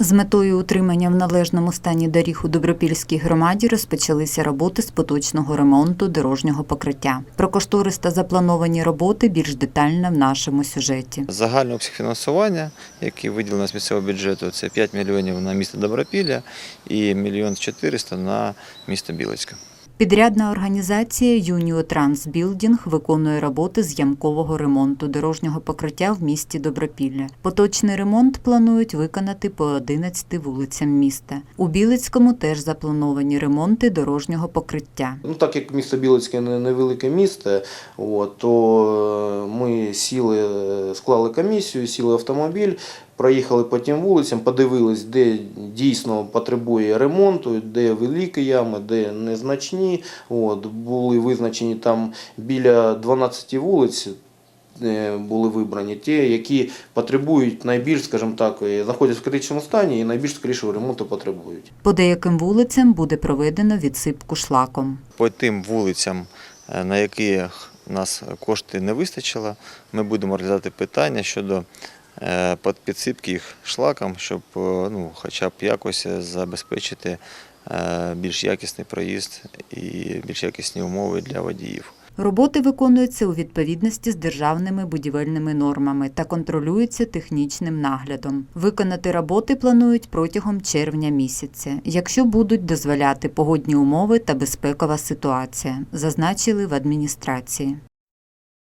З метою утримання в належному стані доріг у Добропільській громаді розпочалися роботи з поточного ремонту дорожнього покриття. Про кошторис та заплановані роботи більш детально в нашому сюжеті. Загальне обсяг фінансування, який виділено з місцевого бюджету, це 5 мільйонів на місто Добропілля і мільйон 400 на місто Білицьке. Підрядна організація Юніо Трансбілдінг виконує роботи з ямкового ремонту дорожнього покриття в місті Добропілля. Поточний ремонт планують виконати по 11 вулицям міста. У Білицькому теж заплановані ремонти дорожнього покриття. Ну, так як місто Білицьке не- невелике місто, то е, ми сіли, е, склали комісію, сіли автомобіль, проїхали по тим вулицям, подивились, де дійсно потребує ремонту, де великі ями, де незначні. От, були визначені там біля 12 вулиць. е, Були вибрані ті, які потребують найбільш, скажімо так, знаходяться в критичному стані і найбільш скорішого ремонту потребують. По деяким вулицям буде проведено відсипку шлаком. По тим вулицям, е, на яких нас кошти не вистачило, ми будемо розглядати питання щодо підсипки їх шлаком, щоб е, ну, хоча б якось забезпечити е, більш якісний проїзд і більш якісні умови для водіїв. Роботи виконуються у відповідності з державними будівельними нормами та контролюються технічним наглядом. Виконати роботи планують протягом червня місяця, якщо будуть дозволяти погодні умови та безпекова ситуація, зазначили в адміністрації.